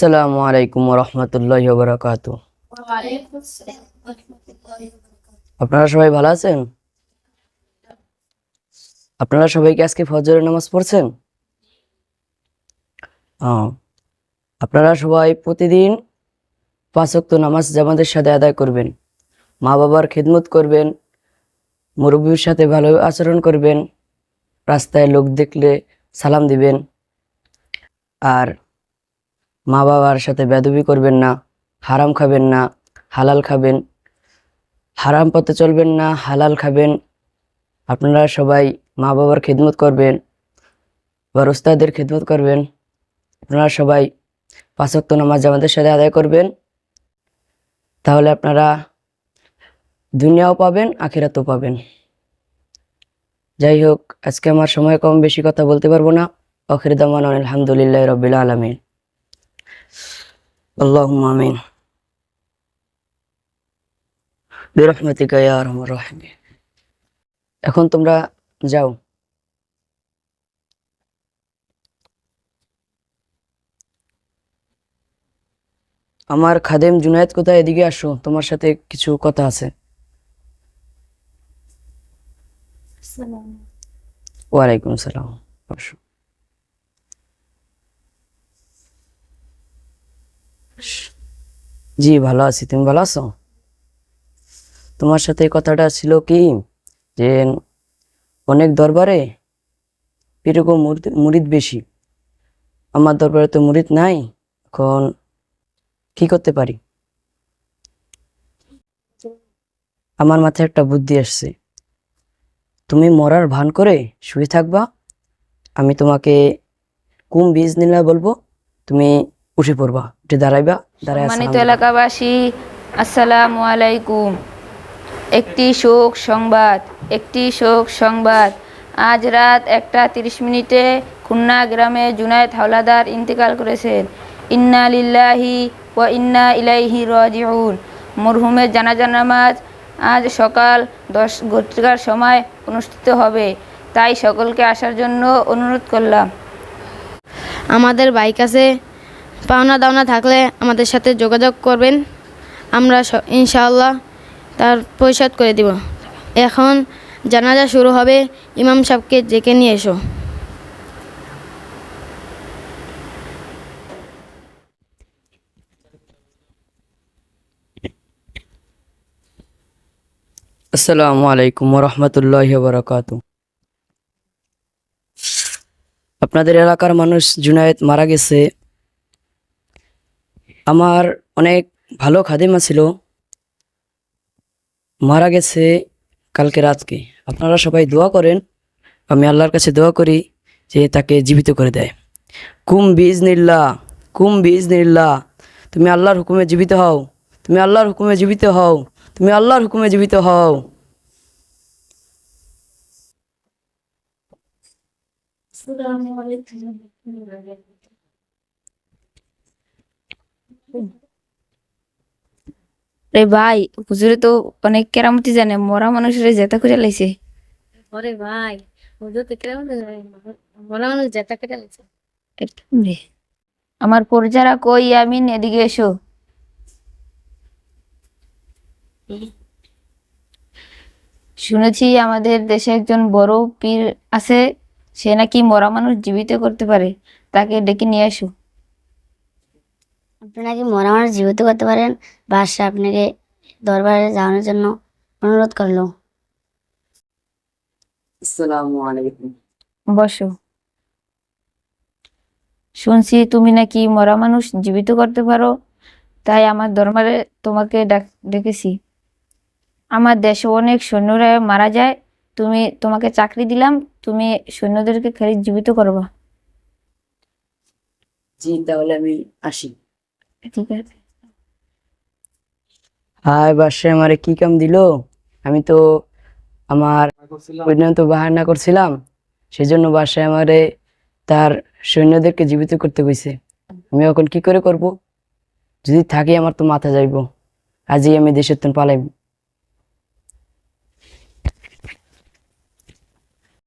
আসসালামু আলাইকুম রহমতুল্লাহ বরকাত আপনারা সবাই ভালো আছেন? আপনারা সবাই কি আজকে ফজরের নামাজ পড়ছেন? আপনারা সবাই প্রতিদিন পাঁচ ওয়াক্ত নামাজ জামাতের সাথে আদায় করবেন, মা বাবার খেদমত করবেন, মুরব্বীর সাথে ভালো আচরণ করবেন, রাস্তায় লোক দেখলে সালাম দিবেন, আর মা বাবার সাথে বেদবি করবেন না, হারাম খাবেন না, হালাল খাবেন। হারাম পথে চলবেন না, হালাল খাবেন। আপনারা সবাই মা বাবার খিদমত করবেন বা ওস্তাদের খিদমত করবেন। আপনারা সবাই পাঁচক্ত নামাজ আমাদের সাথে আদায় করবেন। তাহলে আপনারা দুনিয়াও পাবেন, আখিরাতও পাবেন। যাই হোক, আজকে আমার সময় কম, বেশি কথা বলতে পারব না। আখির দামান আলহামদুলিল্লাহ রবিল আলমিন। আল্লাহ আমিন বিরহমতিকা ইয়া রহমান রহিম এখন তোমরা যাও। আমার খাদেম জুনায়েদ কোথায়? এদিকে আসো তোমার সাথে কিছু কথা আছে। ওয়ালাইকুম আসসালাম। আসো। জি, ভালো আছি। তুমি ভালো আছো? তোমার সাথে কথাটা ছিল কি, যে অনেক দরবারে এরকম মুরিদ বেশি। আমার দরবারে তো মুরিদ নাই, এখন কি করতে পারি? আমার মাথায় একটা বুদ্ধি আসছে। তুমি মরার ভান করে শুয়ে থাকবা, আমি তোমাকে কুম বীজ নিলা বলব, তুমি উঠে পড়বা। উঠে দাঁড়াইবা দাঁড়ায় সম্মানিত এলাকাবাসী আসসালামু আলাইকুম। একটি শোক সংবাদ একটি শোক সংবাদ। আজ রাত একটা তিরিশ মিনিটে খুলনা গ্রামে জুনায়েদ হাওলাদার ইন্তেকাল করেছেন। ইন্না লিল্লাহি ও ইন্না ইলাইহি রাজিউন। মরহুমের জানাজা নামাজ আজ সকাল দশ ঘটিকার সময় অনুষ্ঠিত হবে। তাই সকলকে আসার জন্য অনুরোধ করলাম। আমাদের বাইক আছে পাওনা দাওনা থাকলে আমাদের সাথে যোগাযোগ করবেন। আমরা ইনশাআল্লাহ তার পরিশোধ করে দিব। এখন জানাজা শুরু হবে, ইমাম সাহেবকে ডেকে নিয়ে এসো। আসসালামু আলাইকুম রহমতুল্লাহ বরকাত আপনাদের এলাকার মানুষ জুনায়েদ মারা গেছে আমার অনেক ভালো খাদেমা ছিল। মারা গেছে কালকে রাতকে। আপনারা সবাই দোয়া করেন, আমি আল্লাহর কাছে দোয়া করি যে তাকে জীবিত করে দেয়। কুম বীজ নিল্লা কুম বীজ নিল্লা তুমি আল্লাহর হুকুমে জীবিত হও, তুমি আল্লাহর হুকুমে জীবিত হও, তুমি আল্লাহর হুকুমে জীবিত হও। রে ভাই হুজুরে তো অনেক কেরামতি জানে মরা মানুষের জেতা করে লাইছে। ওরে ভাই হুজুর তো কেমন মনে মানুষ যেটা কেটে লাগছে একদম রে আমার পরিচারা কই আমিন এদিকে এসো। শুনেছি আমাদের দেশে একজন বড় পীর আছে সে নাকি মরা মানুষ জীবিত করতে পারে তাকে ডেকে নিয়ে এসো আপনি নাকি মরা মানুষ জীবিত করতে পারেন? বাদশাহ আপনাকে দরবারে যাওয়ানোর জন্য অনুরোধ করল। আসসালামু আলাইকুম। বসো। শুনছি তুমি নাকি মরা মানুষ জীবিত করতে পারো তাই আমার দরবারে তোমাকে ডাক- ডেকেছি। আমার দেশে অনেক সৈন্যরা মারা যায় তুমি তোমাকে চাকরি দিলাম তুমি সৈন্যদেরকে খালি জীবিত করবা। জি তাহলে আমি আসি। হায় বাসায় আমারে কি কাম দিল? আমি তো আমার পর্যন্ত বাহানা করছিলাম, সেজন্য বাসায় আমারে তার সৈন্যদেরকে জীবিত করতে কইছে আমি এখন কি করে করব? যদি থাকি আমার তো মাথা যাইব। আজই আমি দেশের তো পালাইব।